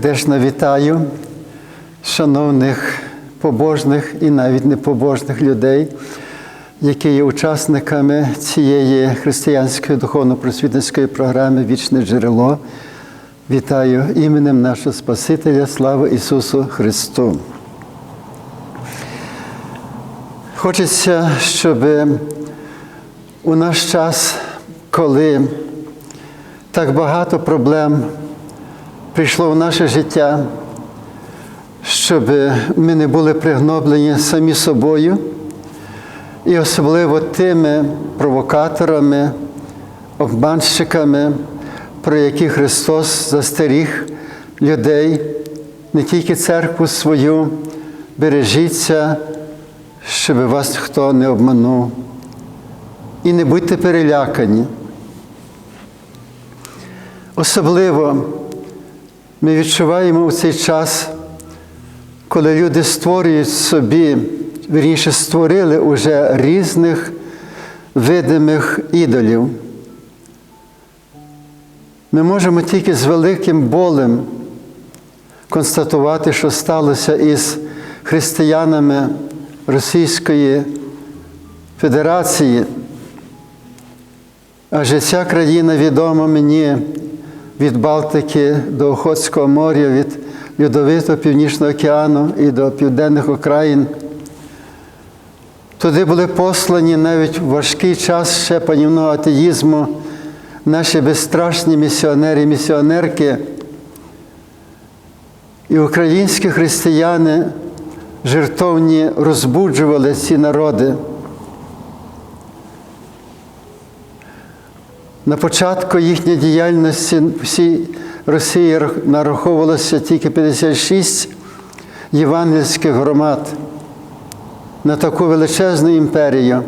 Сердечно вітаю шановних побожних і навіть непобожних людей, які є учасниками цієї християнської духовно-просвітницької програми Вічне джерело. Вітаю іменем нашого Спасителя, слава Ісусу Христу. Хочеться, щоб у наш час, коли так багато проблем прийшло в наше життя, щоб ми не були пригноблені самі собою, і особливо тими провокаторами, обманщиками, про які Христос застеріг людей, не тільки церкву свою, бережіться, щоб вас хто не обманув. І не будьте перелякані. Особливо ми відчуваємо у цей час, коли люди створюють собі, вірніше створили уже різних видимих ідолів. Ми можемо тільки з великим болем констатувати, що сталося із християнами Російської Федерації. Адже ця країна відома мені від Балтики до Охотського моря, від Льодовитого Північного океану і до південних окраїн. Туди були послані навіть в важкий час ще панівного атеїзму наші безстрашні місіонери і місіонерки. І українські християни жертовні розбуджували ці народи. На початку їхньої діяльності всій Росії нараховувалося тільки 56 євангельських громад на таку величезну імперію.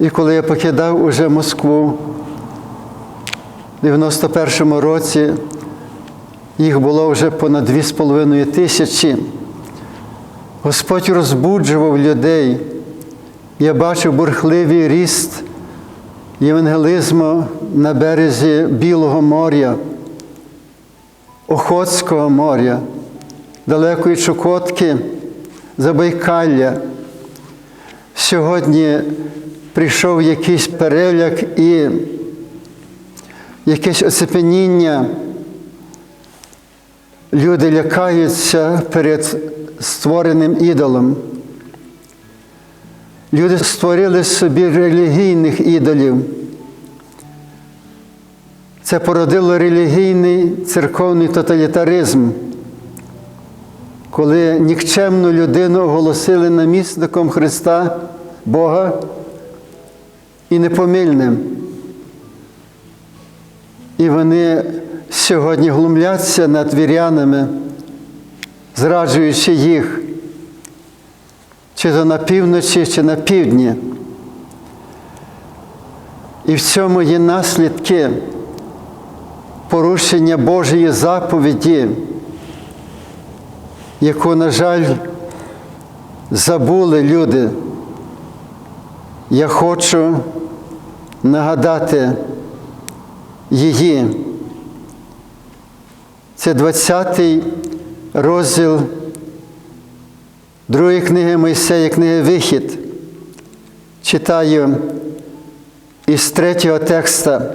І коли я покидав уже Москву в 91-му році, їх було вже понад 2,5 тисячі. Господь розбуджував людей. Я бачив бурхливий ріст євангелизму на березі Білого моря, Охотського моря, далекої Чукотки, Забайкалля. Сьогодні прийшов якийсь переляк і якесь оцепеніння. Люди лякаються перед створеним ідолом. Люди створили собі релігійних ідолів. Це породило релігійний церковний тоталітаризм, коли нікчемну людину оголосили намісником Христа Бога і непомильним. І вони сьогодні глумляться над вірянами, зраджуючи їх чи то на півночі, чи на півдні. І в цьому є наслідки порушення Божої заповіді, яку, на жаль, забули люди. Я хочу нагадати її. Це 20-й розділ другої книги Мойсея, книги Вихід. Читаю із третього текста.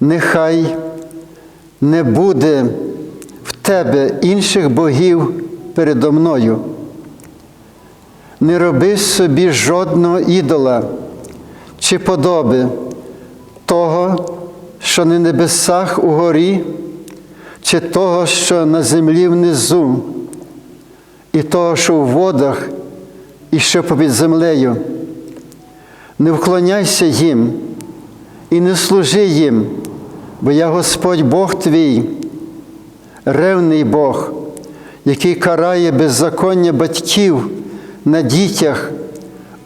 Нехай не буде в тебе інших богів передо мною. Не роби собі жодного ідола чи подоби того, що на небесах угорі, чи того, що на землі внизу, і того, що в водах, і що попід землею. Не вклоняйся їм і не служи їм, бо я Господь Бог твій, ревний Бог, який карає беззаконня батьків на дітях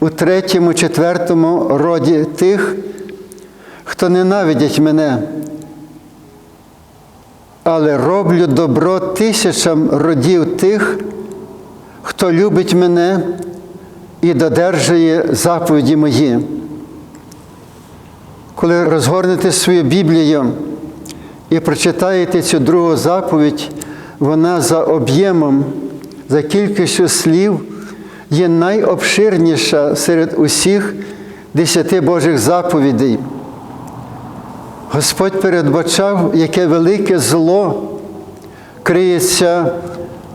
у третьому, четвертому роді тих, хто ненавидять мене, але роблю добро тисячам родів тих, хто любить мене і додержує заповіді мої. Коли розгорнете свою Біблію і прочитаєте цю другу заповідь, вона за об'ємом, за кількістю слів є найобширніша серед усіх десяти Божих заповідей. Господь передбачав, яке велике зло криється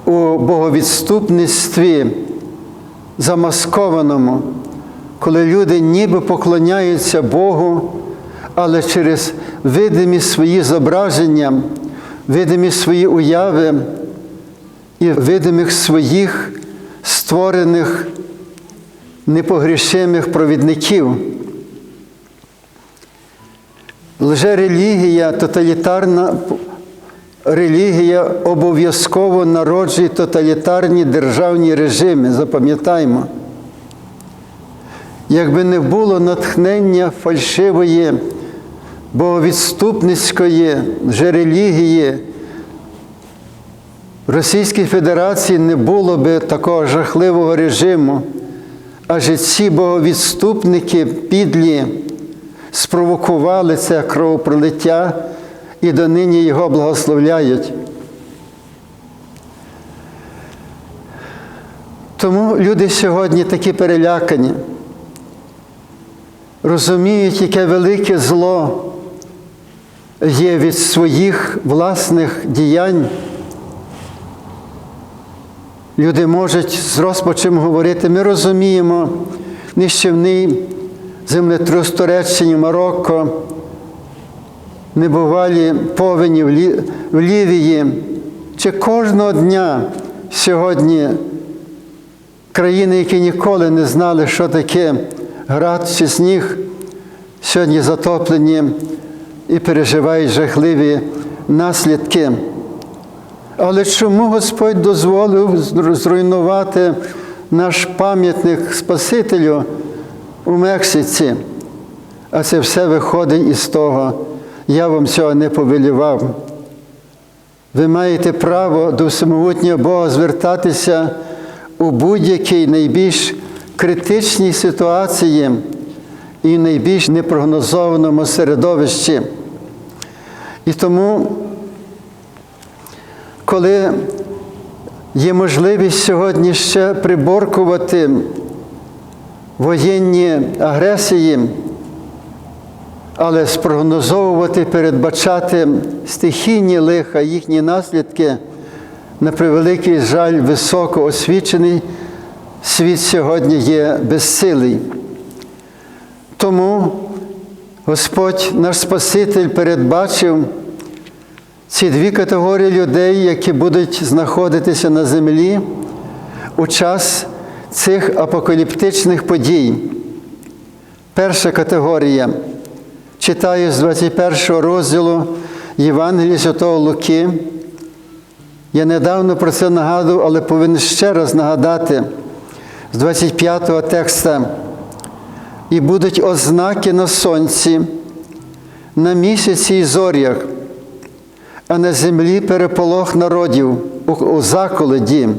у боговідступництві замаскованому, коли люди ніби поклоняються Богу, але через видимі свої зображення, видимі свої уяви і видимих своїх створених непогрішимих провідників. Лжерелігія, тоталітарна релігія обов'язково народжує тоталітарні державні режими, запам'ятаймо. Якби не було натхнення фальшивої, боговідступницької релігії, в Російській Федерації не було би такого жахливого режиму, адже ці боговідступники підлі спровокували це кровопролиття і донині його благословляють. Тому люди сьогодні такі перелякані, розуміють, яке велике зло є від своїх власних діянь. Люди можуть з розпачем говорити, ми розуміємо нищівний землетрус Туреччині, Марокко, небувалі повені в, Лівії, чи кожного дня сьогодні країни, які ніколи не знали, що таке град чи сніг, сьогодні затоплені і переживають жахливі наслідки. Але чому Господь дозволив зруйнувати наш пам'ятник Спасителю у Мексиці? А це все виходить із того, я вам цього не повелівав. Ви маєте право до всемогутнього Бога звертатися у будь-якій найбільш критичній ситуації і найбільш непрогнозованому середовищі. І тому коли є можливість сьогодні ще приборкувати воєнні агресії, але спрогнозовувати, передбачати стихійні лиха, їхні наслідки, на превеликий жаль, високо освічений світ сьогодні є безсилий. Тому Господь наш Спаситель передбачив ці дві категорії людей, які будуть знаходитися на землі у час цих апокаліптичних подій. Перша категорія. Читаю з 21 розділу Євангелія Святого Луки. Я недавно про це нагадував, але повинен ще раз нагадати з 25 го текста. І будуть ознаки на сонці, на місяці і зорях а на землі переполох народів у заколоді,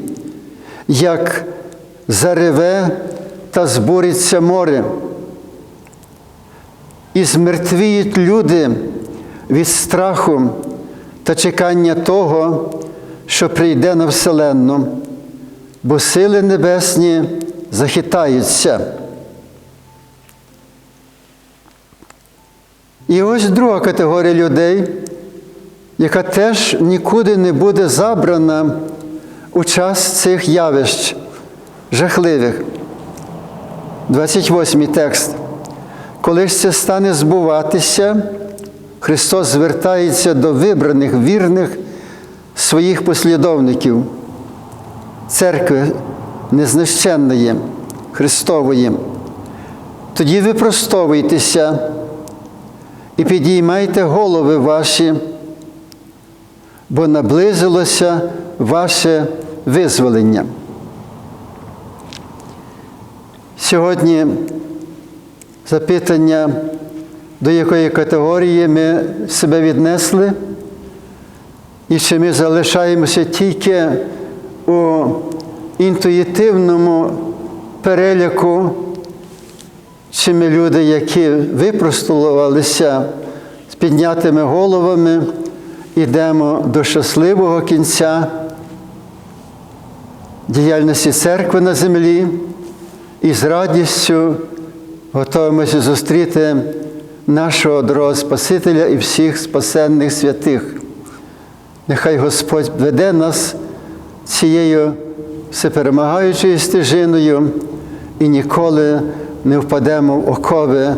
як зареве та збуриться море. І змертвіють люди від страху та чекання того, що прийде на вселенну, бо сили небесні захитаються. І ось друга категорія людей яка теж нікуди не буде забрана у час цих явищ жахливих. 28 текст. Коли ж це стане збуватися, Христос звертається до вибраних, вірних своїх послідовників, церкви незнищенної, Христової. Тоді випростовуйтеся і підіймайте голови ваші бо наблизилося ваше визволення. Сьогодні запитання, до якої категорії ми себе віднесли, і чи ми залишаємося тільки у інтуїтивному переляку, чи ми люди, які випростувалися з піднятими головами йдемо до щасливого кінця діяльності церкви на землі і з радістю готуємося зустріти нашого дорогого Спасителя і всіх спасенних святих. Нехай Господь веде нас цією всеперемагаючою стежиною і ніколи не впадемо в окови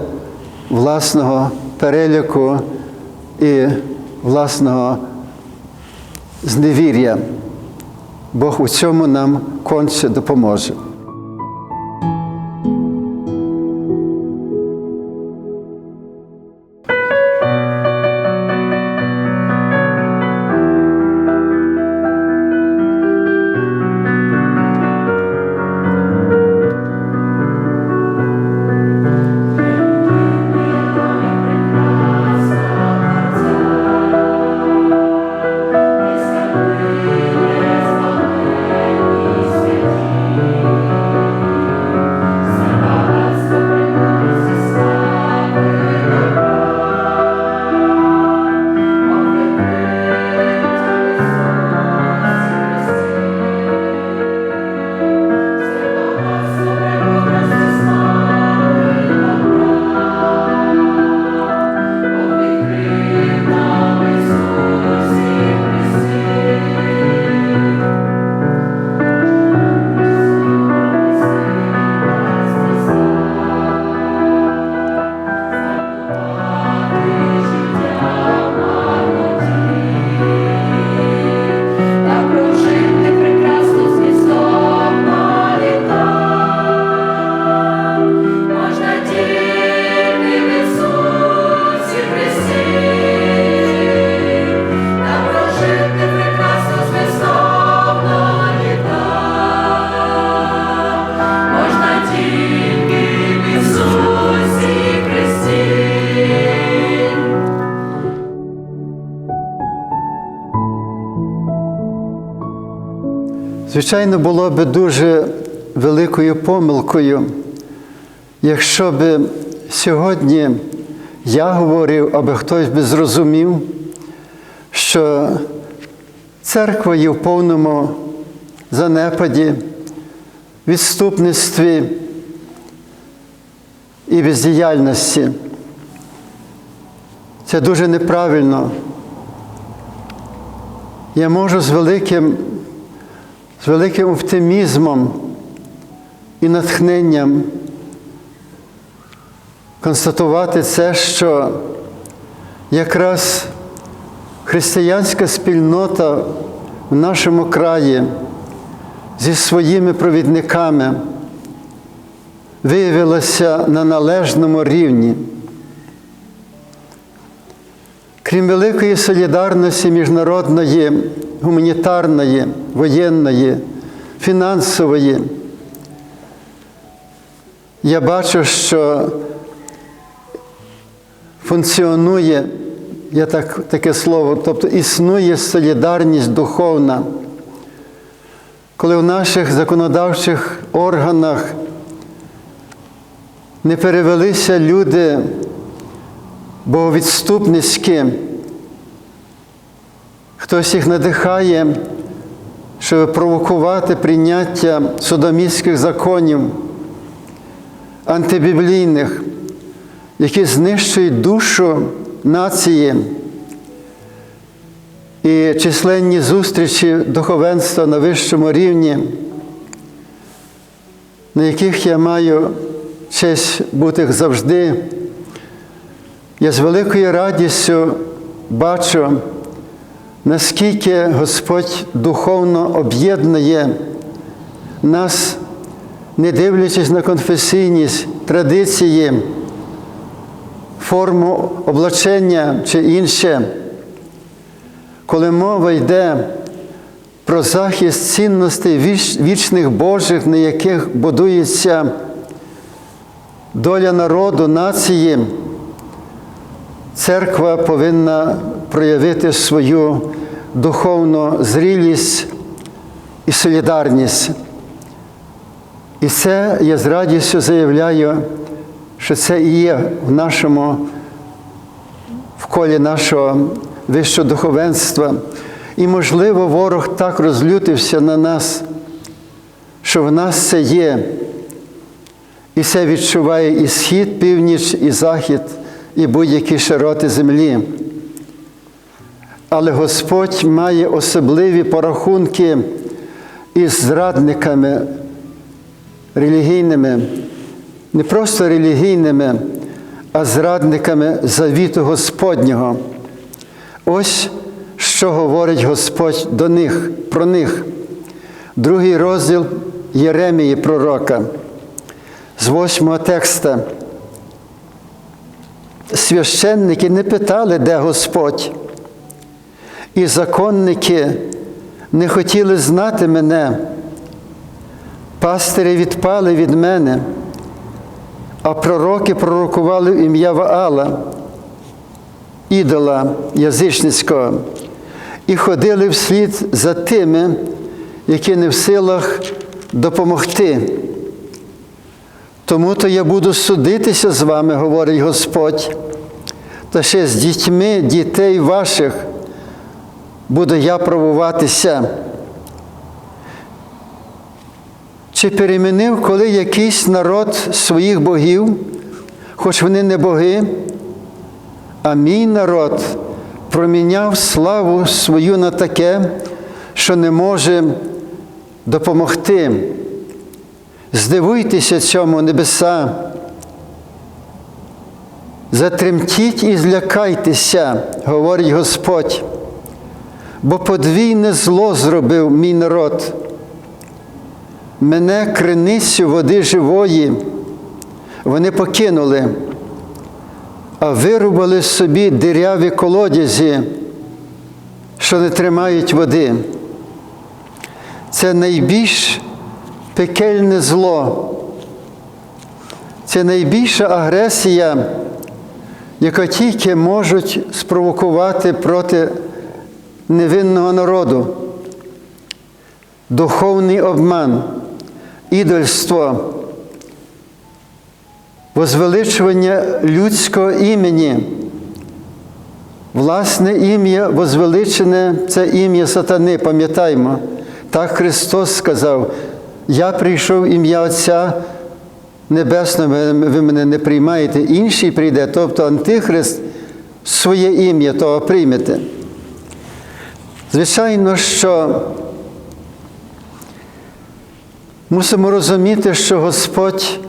власного переліку і власного зневір'я. Бог у цьому нам конче допоможе. Звичайно, було б дуже великою помилкою, якщо б сьогодні я говорив, аби хтось би зрозумів, що церква є в повному занепаді, відступництві і бездіяльності. Це дуже неправильно. Я можу з великим з великим оптимізмом і натхненням констатувати це, що якраз християнська спільнота в нашому краї зі своїми провідниками виявилася на належному рівні. Крім великої солідарності міжнародної, гуманітарної, воєнної, фінансової, я бачу, що функціонує, я так, таке слово, тобто існує солідарність духовна, коли в наших законодавчих органах не перевелися люди боговідступницькі, хтось їх надихає, щоб провокувати прийняття содомістських законів, антибіблійних, які знищують душу нації і численні зустрічі духовенства на вищому рівні, на яких я маю честь бути завжди. Я з великою радістю бачу, наскільки Господь духовно об'єднує нас, не дивлячись на конфесійність, традиції, форму облачення чи інше, коли мова йде про захист цінностей віч- вічних Божих, на яких будується доля народу, нації. Церква повинна проявити свою духовну зрілість і солідарність. І це я з радістю заявляю, що це і є в нашому в колі нашого вищого духовенства. І, можливо, ворог так розлютився на нас, що в нас це є. І це відчуває і схід, північ, і захід, і будь-які широти землі. Але Господь має особливі порахунки із зрадниками релігійними, не просто релігійними, а зрадниками завіту Господнього. Ось що говорить Господь до них, про них. Другий розділ Єремії пророка. З восьмого текста. Священники не питали, де Господь. І законники не хотіли знати мене. Пастирі відпали від мене, а пророки пророкували ім'я Ваала, ідола язичницького, і ходили вслід за тими, які не в силах допомогти. Тому то я буду судитися з вами, говорить Господь, та ще з дітьми дітей ваших буду я правуватися. Чи перемінив коли якийсь народ своїх богів, хоч вони не боги, а мій народ проміняв славу свою на таке, що не може допомогти. Здивуйтеся цьому небеса, затремтіть і злякайтеся, говорить Господь, бо подвійне зло зробив мій народ. Мене криницю води живої вони покинули, а вирубали собі диряві колодязі, що не тримають води. Це найбільш пекельне зло. Це найбільша агресія, яка тільки можуть спровокувати проти невинного народу. Духовний обман, ідольство, возвеличування людського імені. Власне ім'я возвеличене це ім'я сатани, пам'ятаймо. Так Христос сказав, я прийшов ім'я Отця Небесного, ви мене не приймаєте, інший прийде, тобто Антихрист своє ім'я того приймете. Звичайно, що мусимо розуміти, що Господь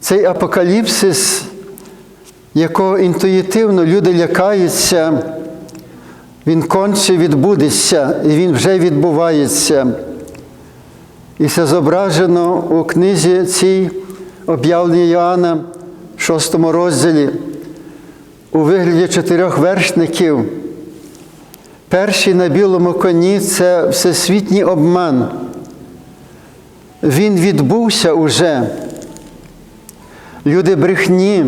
цей апокаліпсис, якого інтуїтивно люди лякаються, він конче відбудеться, і він вже відбувається. І це зображено у книзі цій об'явлення Йоанна, в шостому розділі, у вигляді чотирьох вершників. Перший на білому коні це всесвітній обман. Він відбувся уже. Люди брехні,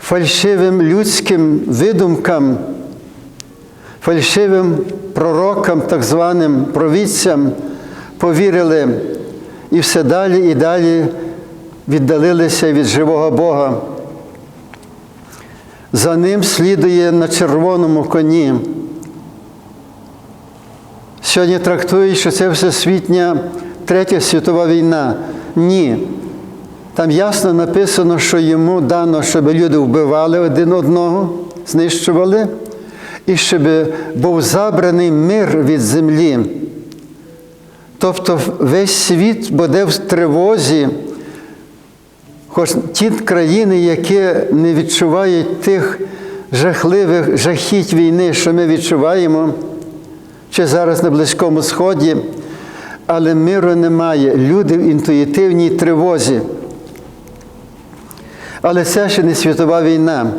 фальшивим людським видумкам, фальшивим пророкам, так званим провідцям, повірили і все далі і далі віддалилися від живого Бога. За ним слідує на червоному коні. Сьогодні трактують, що це всесвітня Третя світова війна. Ні. Там ясно написано, що йому дано, щоб люди вбивали один одного, знищували, і щоб був забраний мир від землі. Тобто весь світ буде в тривозі, хоч ті країни, які не відчувають тих жахливих жахіть війни, що ми відчуваємо, чи зараз на Близькому Сході, але миру немає. Люди в інтуїтивній тривозі. Але це ще не світова війна.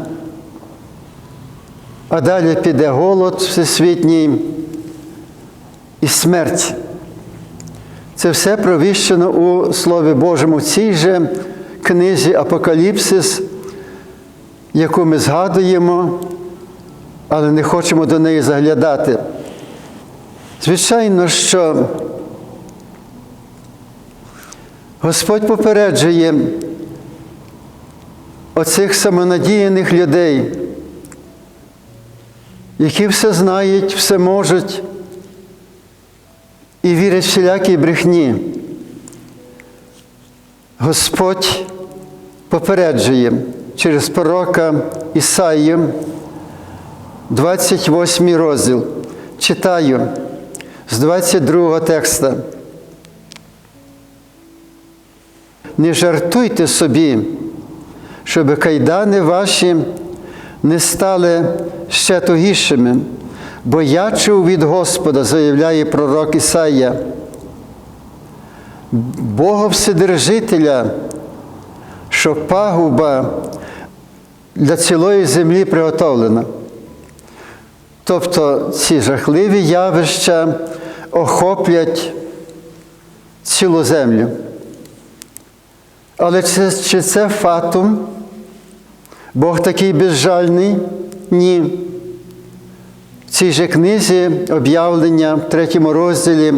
А далі піде голод всесвітній і смерть. Це все провіщено у Слові Божому в цій же книзі Апокаліпсис, яку ми згадуємо, але не хочемо до неї заглядати. Звичайно, що Господь попереджує оцих самонадіяних людей, які все знають, все можуть і вірять всілякій брехні. Господь попереджує через пророка Ісаїю, 28 розділ. Читаю з 22 текста. Не жартуйте собі, щоб кайдани ваші не стали ще тугішими, бо я чув від Господа, заявляє пророк Ісаїя, Бога Вседержителя, що пагуба для цілої землі приготовлена. Тобто ці жахливі явища охоплять цілу землю. Але чи, чи це фатум? Бог такий безжальний? Ні. В цій же книзі об'явлення в третьому розділі,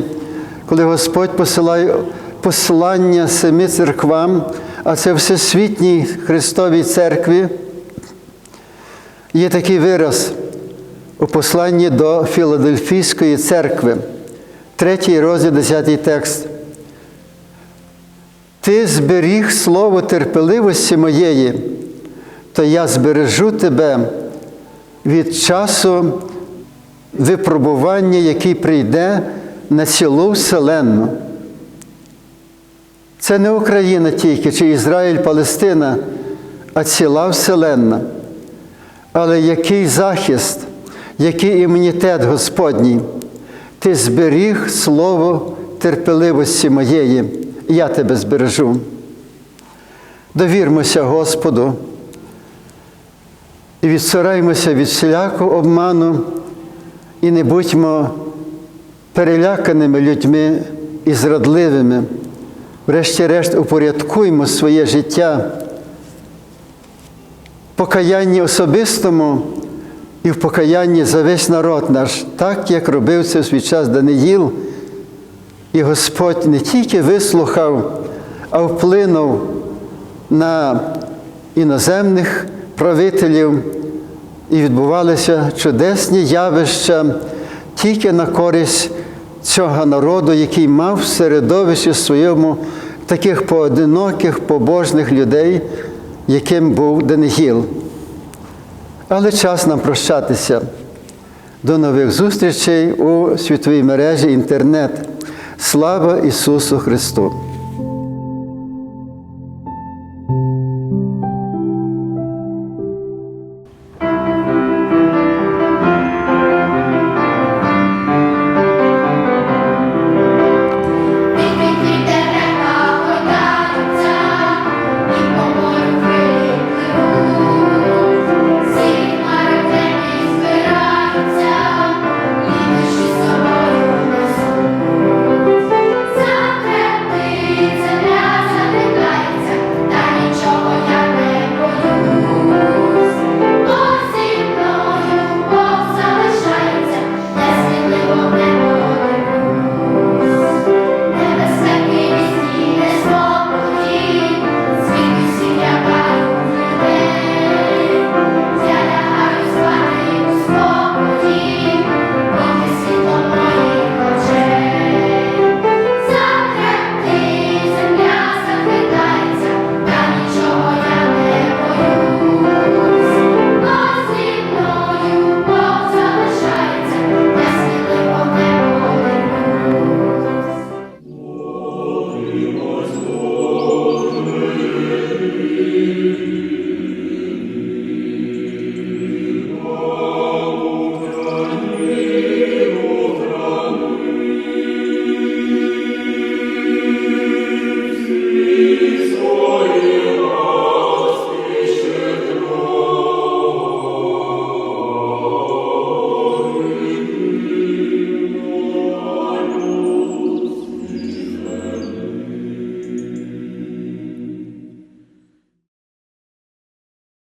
коли Господь посилає послання семи церквам, а це Всесвітній Христовій церкві, є такий вираз у посланні до Філадельфійської церкви, третій розділ, десятий текст. Ти зберіг слово терпеливості моєї, то я збережу тебе від часу випробування, який прийде на цілу вселенну. Це не Україна тільки, чи Ізраїль, Палестина, а ціла вселенна. Але який захист, який імунітет Господній, ти зберіг слово терпеливості моєї, я тебе збережу. Довірмося Господу і відсораймося від всілякого обману і не будьмо переляканими людьми і зрадливими. Врешті-решт упорядкуймо своє життя в покаянні особистому і в покаянні за весь народ наш, так як робив це в свій час Даниїл. І Господь не тільки вислухав, а вплинув на іноземних правителів, і відбувалися чудесні явища тільки на користь цього народу, який мав в середовищі своєму таких поодиноких побожних людей, яким був Даниїл. Але час нам прощатися. До нових зустрічей у світовій мережі інтернет. Слава Ісусу Христу!